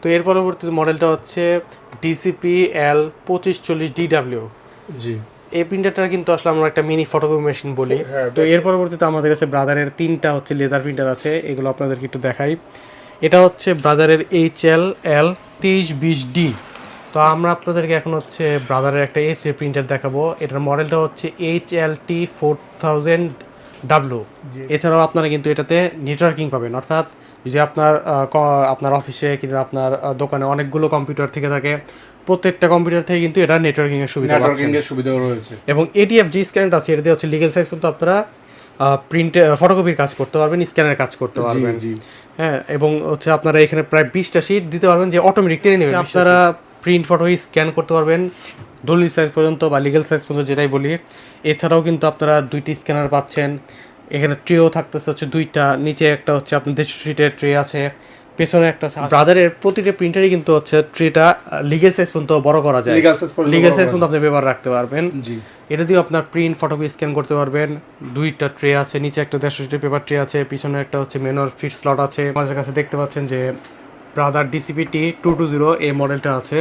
তো এর পরবর্তী মডেলটা হচ্ছে ডিসিপি এল পঁচিশ চল্লিশ ডিডাব্লিউ জি। এই প্রিন্টারটা কিন্তু আসলে আমরা একটা মিনি ফটোকপি মেশিন বলি। হ্যাঁ, তো এর পরবর্তীতে আমাদের কাছে ব্রাদারের তিনটা হচ্ছে লেজার প্রিন্টার আছে এগুলো আপনাদেরকে একটু দেখাই। এটা হচ্ছে ব্রাদারের এইচ এল এল তেইশ বিশ ডি তো আমরা আপনাদেরকে এখন হচ্ছে ব্রাদারের একটা এইচ প্রিন্টার দেখাবো। এটার মডেলটা হচ্ছে H L T four thousand W এছাড়াও আপনারা কিন্তু এটাতে নেটওয়ার্কিং পাবেন। অর্থাৎ যে আপনার আপনার অফিসে কিংবা আপনার দোকানে অনেকগুলো কম্পিউটার থেকে থাকে। প্রত্যেকটা কম্পিউটার থেকে কিন্তু এটা নেটওয়ার্কিং এর সুবিধা নেটওয়ার্কিং এর সুবিধাও রয়েছে। এবং এটিএফ যে স্ক্যানটা আছে এটাতে হচ্ছে লিগেল সাইজ পর্যন্ত আপনারা প্রিন্ট ফটোকপির কাজ করতে পারবেন স্ক্যানের কাজ করতে পারবেন। জি। হ্যাঁ এবং হচ্ছে আপনারা এখানে প্রায় বিশটা শিট দিতে পারবেন যে অটোমেটিক টেনে নেবেন। আপনারা প্রিন্ট ফটো স্ক্যান করতে পারবেন। দলিল সাইজ পর্যন্ত বা লিগেল সাইজ পর্যন্ত যেটাই বলি। এছাড়াও কিন্তু আপনারা দুইটি স্ক্যানার পাচ্ছেন। এখানে ট্রেও থাকতেছে হচ্ছে দুইটা। নিচে একটা হচ্ছে আপনার দেড়শো শিটের ট্রে আছে। পেছনে একটা ব্রাদারের প্রতিটা প্রিন্টারই কিন্তু হচ্ছে ট্রেটা লিগেল সাইজ পর্যন্ত বড় করা যায়। লিগেল সাইজ পর্যন্ত আপনি ব্যবহার রাখতে পারবেন। জি। এটা দিয়ে আপনার প্রিন্ট ফটোকপি স্ক্যান করতে পারবেন। দুইটা ট্রে আছে। নিচে একটা দেড়শো সিটের পেপার ট্রে আছে। পিছনে একটা হচ্ছে মেনর ফিট স্লট আছে। আমাদের কাছে দেখতে পাচ্ছেন যে Brother DCPT two two zero এই মডেলটা আছে।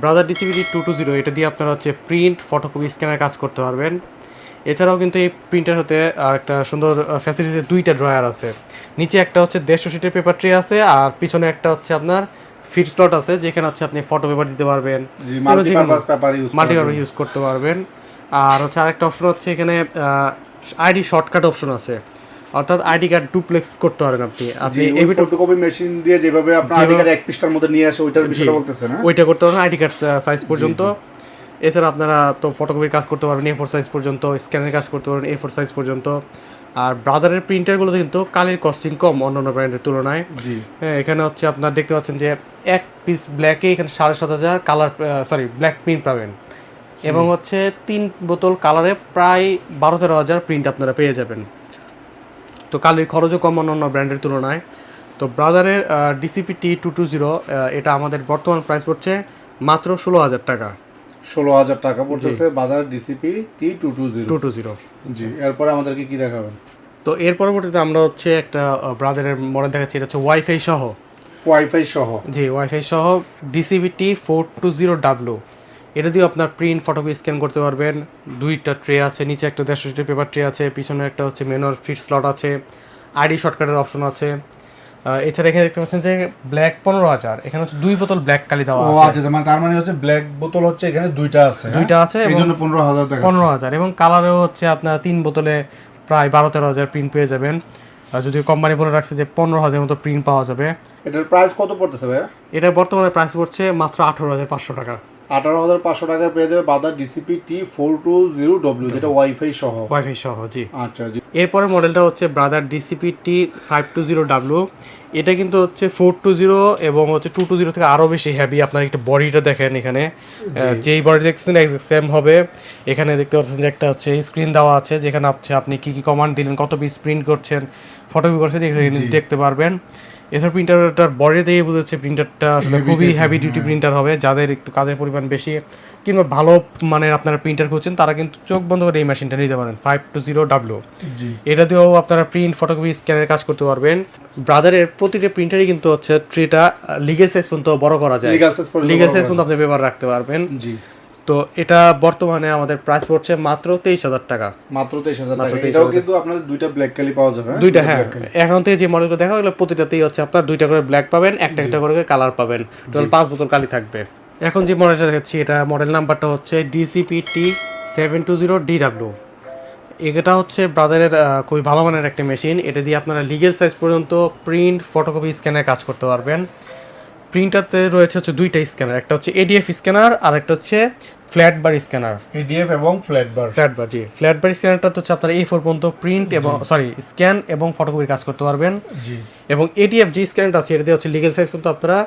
Brother DCPT two two zero এটা দিয়ে আপনারা হচ্ছে প্রিন্ট ফটোকপি স্ক্যানের কাজ করতে পারবেন। এছাড়াও কিন্তু এই প্রিন্টার সাথে আর একটা সুন্দর ফ্যাসিলিটি দুইটা ড্রয়ার আছে। নিচে একটা হচ্ছে দেড়শো সিটের পেপার ট্রে আছে আর পিছনে একটা হচ্ছে আপনার ফিট স্লট আছে যেখানে হচ্ছে আপনি ফটো পেপার দিতে পারবেন। মাল্টিপারপাস ইউজ করতে পারবেন। আর হচ্ছে আরেকটা অপশন হচ্ছে এখানে আইডি শর্টকাট অপশন আছে। অর্থাৎ আইডি কার্ড ডুপ্লেক্স করতে পারবেন আপনি। আপনি এই ফটোকপি মেশিন দিয়ে যেভাবে আপনার আইডি কার্ড এক পৃষ্ঠার মধ্যে নিয়ে আসে ওইটার বিষয়টা বলতেছে না? ওইটা করতে পারবেন আইডি কার্ড সাইজ পর্যন্ত। এছাড়া আপনারা তো ফটোকপির কাজ করতে পারবেন এ ফোর সাইজ পর্যন্ত স্ক্যানের কাজ করতে পারবেন এ ফোর সাইজ পর্যন্ত। আর ব্রাদারের প্রিন্টারগুলোতে কিন্তু কালির কস্টিং কম অন্যান্য ব্র্যান্ডের তুলনায়। হ্যাঁ এখানে হচ্ছে আপনার দেখতে পাচ্ছেন যে এক পিস ব্ল্যাকে এখানে সাড়ে সাত হাজার কালার সরি ব্ল্যাক প্রিন্ট পাবেন। এবং হচ্ছে তিন বোতল কালারে প্রায় বারো তেরো হাজার প্রিন্ট আপনারা পেয়ে যাবেন। তো কালির খরচও কম অন্যান্য ব্র্যান্ডের তুলনায়। তো ব্রাদারের DCP T two two zero এটা আমাদের বর্তমান প্রাইস পড়ছে মাত্র ষোলো হাজার টাকা। ষোলো হাজার টাকা পড়তেছে বাজার DCP T two two zero two two zero জি এরপরে আমাদেরকে কি দেখাবেন? তো এর পরবর্তীতে আমরা হচ্ছে একটা ব্রাদারের মডেল দেখাচ্ছি এটা হচ্ছে ওয়াইফাই সহ। ওয়াইফাই সহ। জি ওয়াইফাই সহ DCBT four two zero W এটা দিয়ে আপনার প্রিন্ট ফটোকপি স্ক্যান করতে পারবেন। দুইটা ট্রে আছে নিচে একটা দেড়শো পেপার ট্রে আছে পিছনে একটা হচ্ছে মেনোর ফিট স্লট আছে আইডি শর্টকাটের অপশন আছে। এছাড়া এখানে দেখতে পাচ্ছেন যে ব্ল্যাক পনেরো হাজার এখানে হচ্ছে দুই বোতল ব্ল্যাক কালি দেওয়া আছে। আচ্ছা মানে তার মানে হচ্ছে ব্ল্যাক বোতল হচ্ছে এখানে দুইটা আছে হ্যাঁ? দুইটা আছে এই জন্য পনেরো হাজার পনেরো হাজার এবং কালারেও হচ্ছে আপনার তিন বোতলে প্রায় বারো তেরো হাজার প্রিন্ট পেয়ে যাবেন। যদি কোম্পানি বলে রাখছে যে পনেরো হাজার মতো প্রিন্ট পাওয়া যাবে। এটার প্রাইস কত পড়তেছে ভাই এটা বর্তমানে প্রাইস পড়ছে মাত্র আঠারো হাজার পাঁচশো টাকা। আঠারো হাজার পাঁচশো টাকা পেয়ে যাবে বাজার DCP T four two zero W যেটা ওয়াইফাই সহ। ওয়াইফাই সহ জি। আচ্ছা জি। এরপরে মডেলটা হচ্ছে Brother DCP T five two zero W এটা কিন্তু হচ্ছে ফোর টু জিরো এবং হচ্ছে টু টু জিরো থেকে আরও বেশি হ্যাভি আপনার একটা বডিটা দেখেন এখানে। যেই বডি দেখছেন সেম হবে। এখানে দেখতে পাচ্ছেন যে একটা হচ্ছে স্ক্রিন দেওয়া আছে যেখানে আপনি কী কী কমান্ড দিলেন কত পিস প্রিন্ট করছেন ফটোকপি করছেন এখানে দেখতে পারবেন। এছাড়া প্রিন্টারটার বডি দিয়ে বুঝেছে প্রিন্টারটা আসলে খুবই হ্যাভি ডিউটি প্রিন্টার হবে। যাদের একটু কাজের পরিমাণ বেশি কিংবা ভালো মানের আপনারা প্রিন্টার খুঁজছেন তারা কিন্তু চোখ বন্ধ করে এই মেশিনটা নিতে পারেন ফাইভ টু জিরো ডাব্লু জি। এটা দিয়েও আপনারা প্রিন্ট ফটোকপি স্ক্যানের কাজ করতে পারবেন। ব্রাদারের প্রতিটা প্রিন্টারই কিন্তু হচ্ছে ট্রেটা লিগেল সাইজ পর্যন্ত বড় করা যায়। লিগেল সাইজ পর্যন্ত আপনি ব্যবহার রাখতে পারবেন। জি। তো এটা বর্তমানে আমাদের প্রাইস পড়ছে মাত্র তেইশ হাজার টাকা। মাত্র তেইশ হাজার টাকা। এটাও কিন্তু আপনাদের দুইটা ব্ল্যাক কালি পাওয়া যাবে হ্যাঁ? দুইটা হ্যাঁ। এখন থেকে যে মডেলগুলো দেখা গেলো প্রতিটাতেই হচ্ছে আপনার দুইটা করে ব্ল্যাক পাবেন একটা একটা করে কালার পাবেন। টোটাল পাঁচ বোতল কালি থাকবে। এখন যে মডেলটা দেখাচ্ছি এটা মডেল নাম্বারটা হচ্ছে DCP T seven two zero DW এটা হচ্ছে ব্রাদারের খুবই ভালো মানের একটা মেশিন এটা দিয়ে আপনারা লিগেল সাইজ পর্যন্ত প্রিন্ট ফটোকপি স্ক্যানের কাজ করতে পারবেন। প্রিন্টারতে রয়েছে হচ্ছে দুইটা স্ক্যানার একটা হচ্ছে এডিএফ স্ক্যানার আর একটা হচ্ছে ফ্ল্যাট বার স্ক্যানার এডিএফ এবং ফ্ল্যাট বার ফ্ল্যাট বার জি ফ্ল্যাট বার স্ক্যানারটা তো হচ্ছে আপনার এই ফোর পর্যন্ত প্রিন্ট এবং সরি স্ক্যান এবং ফটোকপির কাজ করতে পারবেন। জি। এবং এডিএফ যে স্ক্যানটা আছে এটা দিয়ে হচ্ছে লিগেল সাইজ পর্যন্ত আপনারা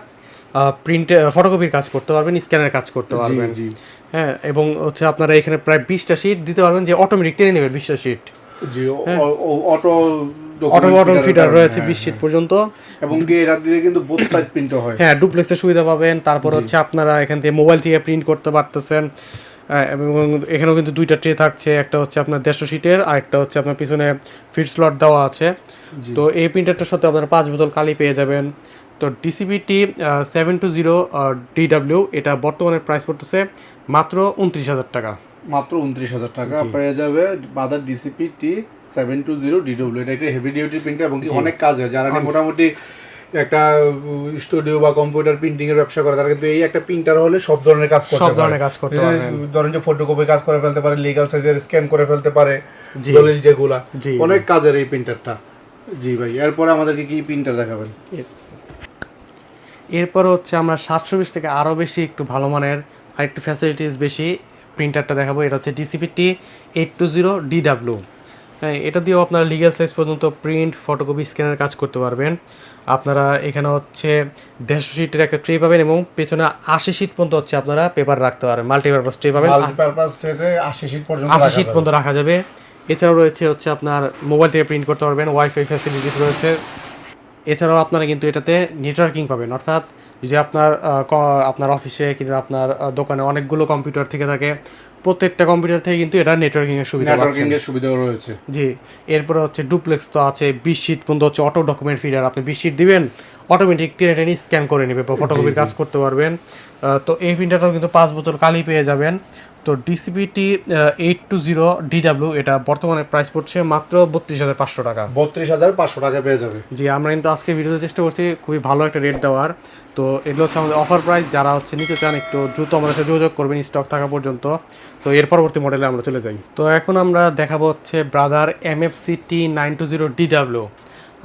প্রিন্ট ফটোকপির কাজ করতে পারবেন স্ক্যানের কাজ করতে পারবেন। জি। হ্যাঁ এবং হচ্ছে আপনারা এখানে প্রায় বিশটা শিট দিতে পারবেন যে অটোমেটিক টেনে নেবেন বিশটা শিট জি অটো অটো ফিটার রয়েছে। বিশ শিট পর্যন্ত এবং এরা দিয়ে কিন্তু বোথ সাইড প্রিন্ট হয়। হ্যাঁ ডুপ্লেক্সের সুবিধা পাবেন। তারপর হচ্ছে আপনারা এখান থেকে মোবাইল থেকে প্রিন্ট করতে পারতেছেন। এবং এখানেও কিন্তু দুইটা ট্রে থাকছে। একটা হচ্ছে আপনার দেড়শো শিটের আর একটা হচ্ছে আপনার পিছনে ফিট স্লট দেওয়া আছে। তো এই প্রিন্টারটার সাথে আপনারা পাঁচ বোতল কালি পেয়ে যাবেন। তো DCPT seven two zero DW এটা বর্তমানে প্রাইস পড়তেছে মাত্র উনত্রিশ হাজার টাকা। মাত্র উনত্রিশ হাজার টাকা পেয়ে যাবে brother DCP T seven two zero DW এটা একটা হেভি ডিউটি প্রিন্টার এবং অনেক কাজ হয় যারা মোটামুটি একটা স্টুডিও বা কম্পিউটার প্রিন্টিং এর ব্যবসা করে তারা কিন্তু এই একটা প্রিন্টার হলে সব ধরনের কাজ করতে সব পারে। ধরনের কাজ করতে পারবেন। ধরেন যে ফটোকপি কাজ করে ফেলতে পারে লিগ্যাল সাইজের স্ক্যান করে ফেলতে পারে দলিল যেগুলা। অনেক কাজের এই প্রিন্টারটা জি ভাই এরপরে আমাদেরকে কি প্রিন্টার দেখাবেন? এরপর হচ্ছে আমরা সাতশো বিশ থেকে আরও বেশি একটু ভালো মানের আরেকটু ফ্যাসিলিটিস বেশি প্রিন্টারটা দেখাবো। এটা হচ্ছে DCPT eight two zero DW হ্যাঁ এটা দিয়েও আপনারা লিগ্যাল সাইজ পর্যন্ত প্রিন্ট ফটোকপি স্ক্যানের কাজ করতে পারবেন। আপনারা এখানে হচ্ছে দেড়শো সিটের একটা ট্রে পাবেন এবং পেছনে আশি সিট পর্যন্ত হচ্ছে আপনারা পেপার রাখতে পারবেন মাল্টিপারপাস ট্রে পাবেন। আশি সিট পর্যন্ত আশি রাখা যাবে। পর্যন্ত রাখা যাবে। এছাড়াও রয়েছে হচ্ছে আপনার মোবাইল থেকে প্রিন্ট করতে পারবেন ওয়াইফাই ফ্যাসিলিটিস রয়েছে। এছাড়াও আপনারা কিন্তু এটাতে নেটওয়ার্কিং পাবেন অর্থাৎ যে আপনার আপনার অফিসে কিংবা আপনার দোকানে অনেকগুলো কম্পিউটার থেকে থাকে। প্রত্যেকটা কম্পিউটার থেকে কিন্তু এটা নেটওয়ার্কিং এর সুবিধা নেটওয়ার্কিং এর সুবিধাও রয়েছে। জি এরপরে হচ্ছে ডুপ্লেক্স তো আছে বিশ শীট পর্যন্ত হচ্ছে অটো ডকুমেন্ট ফিডার আপনি বিশ শীট দিবেন অটোমেটিক টেনে টেনে স্ক্যান করে নেবে বা ফটোকপির কাজ করতে পারবেন। তো এই প্রিন্টারটাও কিন্তু পাঁচ বোতল কালই পেয়ে যাবেন। তো DCPT eight two zero DW এটা বর্তমানে প্রাইস পড়ছে মাত্র বত্রিশ হাজার পাঁচশো টাকা। বত্রিশ হাজার পাঁচশো টাকা পেয়ে যাবে। জি আমরা কিন্তু আজকে ভিডিওতে চেষ্টা করছি খুবই ভালো একটা রেট দেওয়ার। তো এগুলো হচ্ছে আমাদের অফার প্রাইস যারা হচ্ছে নিতে চান একটু দ্রুত আমাদের সাথে যোগাযোগ করবেন স্টক থাকা পর্যন্ত। তো এর পরবর্তী মডেলে আমরা চলে যাই। তো এখন আমরা দেখাবো হচ্ছে brother M F C T nine two zero DW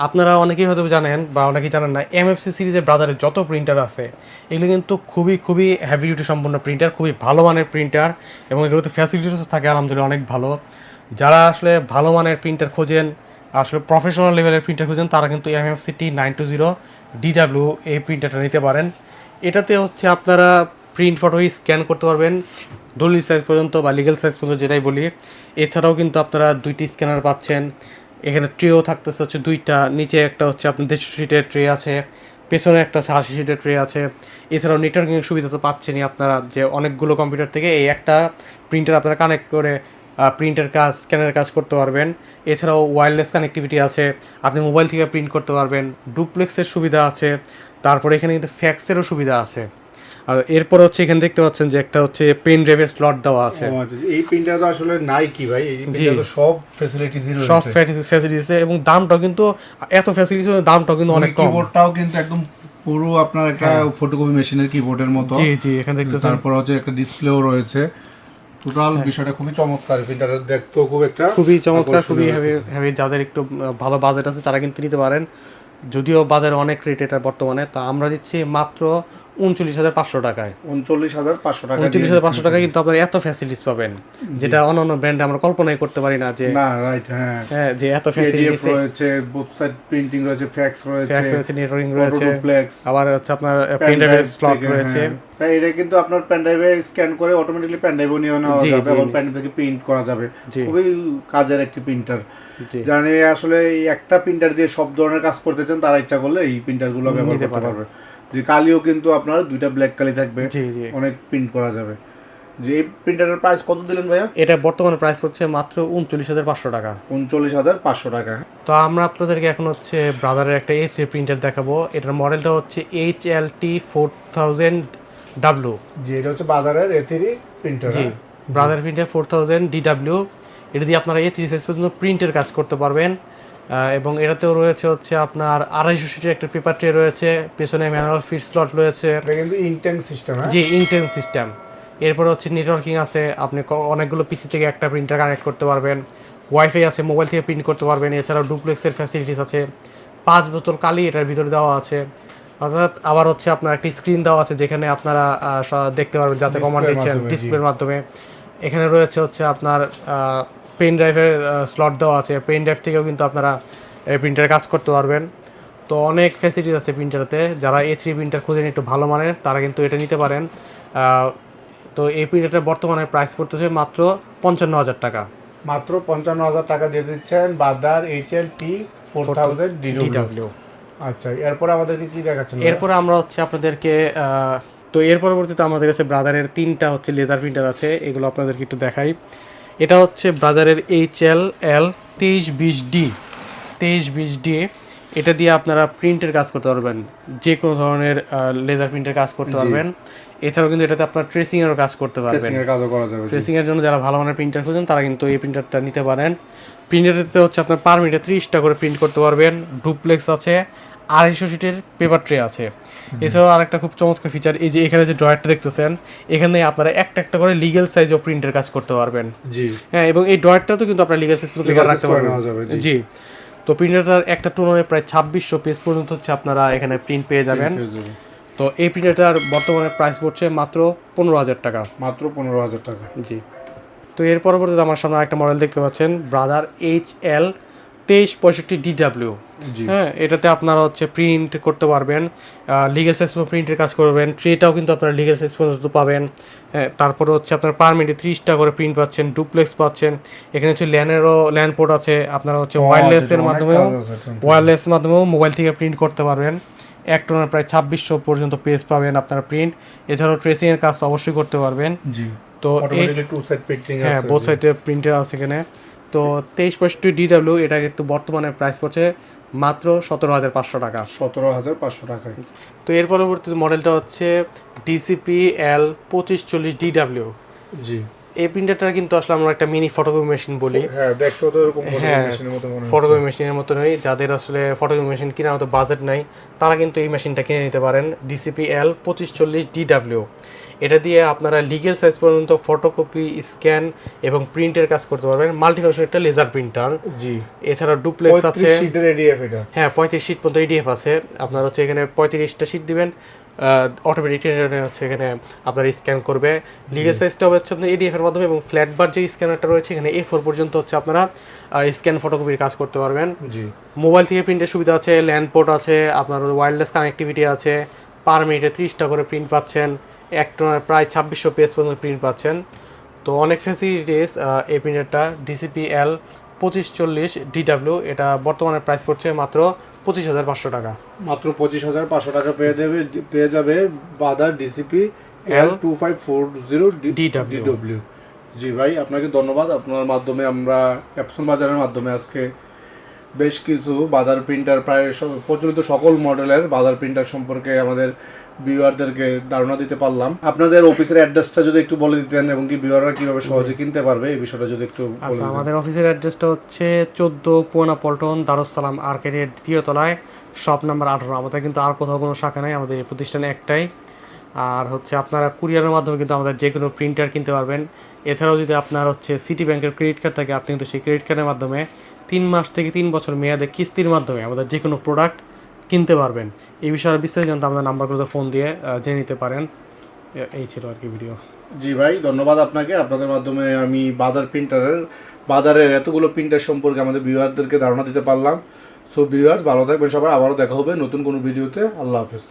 আপনারা অনেকেই হয়তো জানেন বা অনেকেই জানেন না এমএফসি সিরিজের ব্রাদারের যত প্রিন্টার আছে, এগুলো কিন্তু খুবই খুবই হ্যাভি ডিউটি সম্পন্ন প্রিন্টার খুবই ভালো মানের প্রিন্টার এবং এগুলোতে ফ্যাসিলিটিস থাকে আলহামদুলিল্লাহ অনেক ভালো। যারা আসলে ভালো মানের প্রিন্টার খোঁজেন, আসলে প্রফেশনাল লেভেলের প্রিন্টার খুঁজেন, তারা কিন্তু MFC T nine two zero DW এই প্রিন্টারটা নিতে পারেন। এটাতে হচ্ছে আপনারা প্রিন্ট ফটো স্ক্যান করতে পারবেন, দলিল সাইজ পর্যন্ত বা লিগেল সাইজ পর্যন্ত যেটাই বলি। এছাড়াও কিন্তু আপনারা দুইটি স্ক্যানার পাচ্ছেন এখানে ট্রেও থাকতেছে হচ্ছে দুইটা, নিচে একটা হচ্ছে আপনার দেড়শো সিটের ট্রে আছে, পেছনে একটা হচ্ছে আশি সিটের ট্রে আছে। এছাড়াও নেটওয়ার্কিং সুবিধা তো পাচ্ছেনই আপনারা যে অনেকগুলো কম্পিউটার থেকে এই একটা প্রিন্টার আপনারা কানেক্ট করে প্রিন্টের কাজ স্ক্যানের কাজ করতে পারবেন। এছাড়াও ওয়্যারলেস কানেক্টিভিটি আছে, আপনি মোবাইল থেকে প্রিন্ট করতে পারবেন। ডুপ্লেক্সের সুবিধা আছে, তারপরে এখানে কিন্তু ফ্যাক্সেরও সুবিধা আছে। আর এরপর হচ্ছে এখানে দেখতে পাচ্ছেন যে একটা হচ্ছে পেন ড্রাইভের স্লট দেওয়া আছে। আচ্ছা, এই প্রিন্টার তো আসলে নাই কি ভাই এই প্রিন্টার তো সব ফ্যাসিলিটিস সব রয়েছে ফ্যাসিলিটিস এবং দামটাও কিন্তু এত ফ্যাসিলিটিস দামটাও কিন্তু অনেক কম। কিবোর্ডটাও কিন্তু একদম পুরো আপনার একটা ফটোকপি মেশিনের কিবোর্ডের মতো। জি জি এখানে দেখতেছেন তারপর হচ্ছে একটা ডিসপ্লেও রয়েছে। টোটাল বিষয়টা খুবই চমৎকার প্রিন্টারের দেখতেও খুব একটা খুবই চমৎকার খুবই হেভি যাদের একটু ভালো বাজেট আছে তারা কিন্তু নিতে পারেন। যদিও বাজারে অনেক রেট এটা বর্তমানে তো আমরা দিচ্ছি মাত্র উনচল্লিশ হাজার পাঁচশো টাকায়। উনচল্লিশ হাজার পাঁচশো টাকা উনচল্লিশ হাজার পাঁচশো টাকায় কিন্তু আপনার এত ফ্যাসিলিটিস পাবেন যেটা অন্যান্য ব্র্যান্ডে আমরা কল্পনাই করতে পারি না যে না রাইট হ্যাঁ। হ্যাঁ যে এত ফ্যাসিলিটিস রয়েছে বুথ সাইড প্রিন্টিং রয়েছে ফ্যাক্স রয়েছে রয়েছে নেটওয়ার্কিং রয়েছে আবার হচ্ছে আপনার পেন স্লট রয়েছে। হ্যাঁ, এটা কিন্তু আপনার পেন ড্রাইভে স্ক্যান করে অটোমেটিকলি পেন ড্রাইভে নিয়ে নেওয়া যাবে এবং থেকে প্রিন্ট করা যাবে। খুবই কাজের একটি প্রিন্টার জানে আসলে একটা প্রিন্টার দিয়ে সব ধরনের কাজ করতে চান তারা ইচ্ছা করলে এই প্রিন্টারগুলো ব্যবহার করতে পারবে। যে কালিও কিন্তু আপনার দুইটা ব্ল্যাক কালি থাকবে জি জি। অনেক প্রিন্ট করা যাবে। যে এই প্রিন্টারের প্রাইস কত দিলেন ভাইয়া? এটা বর্তমানে প্রাইস পড়ছে মাত্র উনচল্লিশ হাজার পাঁচশো টাকা। উনচল্লিশ হাজার পাঁচশো টাকা। তো আমরা আপনাদেরকে এখন হচ্ছে ব্রাদারের একটা এইচ প্রিন্টার দেখাবো। এটার মডেলটা হচ্ছে H L T four thousand W যে এটা হচ্ছে বাজারের এথিরি প্রিন্টার জি brother printer four thousand DW এটা দিয়ে আপনারা এ থ্রি সাইজ পর্যন্ত প্রিন্টের কাজ করতে পারবেন। এবং এটাতেও রয়েছে হচ্ছে আপনার আড়াইশো সিটের একটা পেপার ট্রে রয়েছে পেছনে ম্যানুয়াল ফিট স্লট রয়েছে। সিস্টেম হ্যাঁ? জি ইন্টেন্স সিস্টেম এরপর হচ্ছে নেটওয়ার্কিং আছে আপনি অনেকগুলো পিসি থেকে একটা প্রিন্টার কানেক্ট করতে পারবেন। ওয়াইফাই আছে মোবাইল থেকে প্রিন্ট করতে পারবেন এছাড়াও ডুপ্লেক্সের ফ্যাসিলিটিস আছে। পাঁচ বোতল কালি এটার ভিতরে দেওয়া আছে। অর্থাৎ আবার হচ্ছে আপনার একটি স্ক্রিন দেওয়া আছে যেখানে আপনারা দেখতে পারবেন যাতে কমান্ড দিচ্ছেন ডিসপ্লের মাধ্যমে। এখানে রয়েছে হচ্ছে আপনার পেন ড্রাইভের স্লট দেওয়া আছে। পেন ড্রাইভ থেকেও কিন্তু আপনারা এই প্রিন্টারে কাজ করতে পারবেন। তো অনেক ফ্যাসিলিটিস আছে প্রিন্টারতে যারা এ থ্রি প্রিন্টার খুঁজেন একটু ভালো মানের তারা কিন্তু এটা নিতে পারেন। তো এই প্রিন্টারটার বর্তমানে প্রাইস পড়তেছে মাত্র পঞ্চান্ন হাজার টাকা। মাত্র পঞ্চান্ন হাজার টাকা দিয়ে দিচ্ছেন brother H L T four thousand DW আচ্ছা এরপরে আমাদেরকে কি দেখাচ্ছেন? এরপরে আমরা হচ্ছে আপনাদেরকে তো এর পরবর্তীতে আমাদের কাছে ব্রাদারের তিনটা হচ্ছে লেজার প্রিন্টার আছে। এগুলো আপনাদেরকে একটু দেখাই। এটা হচ্ছে ব্রাদারের এইচ এল এল তেইশ বিশ ডি। তেইশ বিশ ডি এটা দিয়ে আপনারা প্রিন্টের কাজ করতে পারবেন। যে কোনো ধরনের লেজার প্রিন্টের কাজ করতে পারবেন। এছাড়াও কিন্তু এটাতে আপনার ট্রেসিং কাজ করতে পারবেন। ট্রেসিং এর। ট্রেসিং জন্য যারা ভালো মানের প্রিন্টার খুঁজেন তারা কিন্তু এই প্রিন্টারটা নিতে পারেন। প্রিন্টারতে হচ্ছে আপনার পার মিনিটে ত্রিশটা করে প্রিন্ট করতে পারবেন। ডুপ্লেক্স আছে। আড়াইশো সিটের পেপার ট্রে আছে। এছাড়াও আরেকটা খুব চমৎকার ফিচার এই যে এখানে যে ড্রয়ারটা দেখতেছেন এখানে আপনারা একটা একটা করে লিগেল সাইজও প্রিন্টের কাজ করতে পারবেন। জি। হ্যাঁ এবং এই ড্রয়ারটা তো কিন্তু আপনার লিগেল সাইজ রাখতে পারবেন। জি। তো প্রিন্টারটার একটা টুননে প্রায় ছাব্বিশশো পেজ পর্যন্ত হচ্ছে আপনারা এখানে প্রিন্ট পেয়ে যাবেন। তো এই প্রিন্টারটার বর্তমানে প্রাইস পড়ছে মাত্র পনেরো হাজার টাকা। মাত্র পনেরো হাজার টাকা। জি। তো এর পরবর্তীতে আমার সামনে একটা মডেল দেখতে পাচ্ছেন ব্রাদার এইচ এল তেইশ পঁয়ষট্টি ডিডাব্লিউ হ্যাঁ এটাতে আপনারা হচ্ছে প্রিন্ট করতে পারবেন লিগেল সাইজ প্রিন্টের কাজ করবেন ট্রেটাও কিন্তু আপনারা লিগেল সাইজ পর্যন্ত পাবেন হ্যাঁ তারপরে হচ্ছে আপনার পার মিনিটে ত্রিশটা করে প্রিন্ট পাচ্ছেন ডুপ্লেক্স পাচ্ছেন এখানে হচ্ছে ল্যানেরও ল্যান্ড পোর্ট আছে আপনারা হচ্ছে ওয়্যারলেসের মাধ্যমেও কাজ ওয়্যারলেস মাধ্যমেও মোবাইল থেকে প্রিন্ট করতে পারবেন এক টনের প্রায় ছাব্বিশশো পর্যন্ত পেজ পাবেন আপনারা প্রিন্ট এছাড়াও ট্রেসিংয়ের কাজ অবশ্যই করতে পারবেন তো বোথ সাইডে প্রিন্টার আছে এখানে তো তেইশ পঁয়ষট্টি ডিডাব্লিউ এটা কিন্তু বর্তমানে প্রাইস পড়ছে মাত্র সতেরো হাজার পাঁচশো টাকা। সতেরো হাজার পাঁচশো টাকা তো এর পরবর্তী মডেলটা হচ্ছে ডিসিপি এল পঁচিশ চল্লিশ ডিডাব্লিউ জি। এই প্রিন্টারটা কিন্তু আসলে আমরা একটা মিনি ফটোকপি মেশিন বলি। হ্যাঁ দেখতেও তো এরকম হ্যাঁ, মেশিনের মতো মনে হয় ফটোকপি মেশিনের মতনই যাদের আসলে ফটোকপি মেশিন কেনার মতো বাজেট নাই তারা কিন্তু এই মেশিনটা কিনে নিতে পারেন ডিসিপি এল পঁচিশ চল্লিশ ডিডাব্লিউ এটা দিয়ে আপনারা লিগেল সাইজ পর্যন্ত ফটোকপি স্ক্যান এবং প্রিন্টের কাজ করতে পারবেন। মাল্টিফাংশন একটা লেজার প্রিন্টার জি। এছাড়া ডুপ্লেক্স আছে। এটা। হ্যাঁ পঁয়ত্রিশ সিট পর্যন্ত এডিএফ আছে। আপনার হচ্ছে এখানে পঁয়ত্রিশটা সিট দিবেন। অটোমেটিক হচ্ছে এখানে আপনার স্ক্যান করবে। লিগেল সাইজটা হচ্ছে আপনার এডিএফ এর মাধ্যমে এবং ফ্ল্যাট বার যে স্ক্যানারটা রয়েছে এখানে এ ফোর পর্যন্ত হচ্ছে আপনারা স্ক্যান ফটোকপির কাজ করতে পারবেন। জি। মোবাইল থেকে প্রিন্টের সুবিধা আছে ল্যান্ড পোর্ট আছে আপনার ওয়্যারলেস কানেক্টিভিটি আছে পার মিনিটে ত্রিশটা করে প্রিন্ট পাচ্ছেন। এক টনের প্রায় ছাব্বিশশো পেজ পর্যন্ত প্রিন্ট পাচ্ছেন। তো অনেক ফ্যাসিলিটিস এই প্রিন্টারটা ডিসিপি এল পঁচিশ চল্লিশ ডিডাব্লিউ এটা বর্তমানে প্রাইস পড়ছে মাত্র পঁচিশ হাজার পাঁচশো টাকা। মাত্র পঁচিশ হাজার পাঁচশো টাকা পেয়ে দেবে পেয়ে যাবে brother DCP L two five four zero DW জি ভাই আপনাকে ধন্যবাদ। আপনার মাধ্যমে আমরা অ্যাপসন বাজারের মাধ্যমে আজকে বেশ কিছু বাজার প্রিন্টার প্রায় প্রচলিত সকল মডেলের বাজার প্রিন্টার সম্পর্কে আমাদের ভিউয়ারদেরকে ধারণা দিতে পারলাম। আপনাদের অফিসের অ্যাড্রেসটা যদি একটু বলে দিতেন এবং কি ভিউয়াররা কীভাবে সহজে কিনতে পারবে এই বিষয়টা যদি একটু আচ্ছা আমাদের অফিসের অ্যাড্রেসটা হচ্ছে চোদ্দ পুয়ানা পল্টন দারুসালাম আর্কেডের দ্বিতীয় তলায় শপ নাম্বার আঠারো। আমাদের কিন্তু আর কোথাও কোনো শাখা নাই আমাদের এই প্রতিষ্ঠানে একটাই। আর হচ্ছে আপনারা কুরিয়ারের মাধ্যমে কিন্তু আমাদের যে কোনো প্রিন্টার কিনতে পারবেন। এছাড়াও যদি আপনার হচ্ছে সিটি ব্যাংকের ক্রেডিট কার্ড থাকে আপনি কিন্তু সেই ক্রেডিট কার্ডের মাধ্যমে তিন মাস থেকে তিন বছর মেয়াদে কিস্তির মাধ্যমে আমাদের যে কোনো প্রোডাক্ট কিনতে পারবেন। এই বিষয়ে বিস্তারিত জানতে আমাদের নাম্বারগুলোতে ফোন দিয়ে জেনে নিতে পারেন। এই ছিল আর কি ভিডিও জি ভাই, ধন্যবাদ আপনাকে। আপনাদের মাধ্যমে আমি বাজার প্রিন্টারের, বাজারের এতগুলো প্রিন্টার সম্পর্কে আমাদের ভিউয়ারদেরকে ধারণা দিতে পারলাম। সো ভিউয়ার্স ভালো থাকবেন সবাই। আবারও দেখা হবে নতুন কোনো ভিডিওতে আল্লাহ হাফেজ।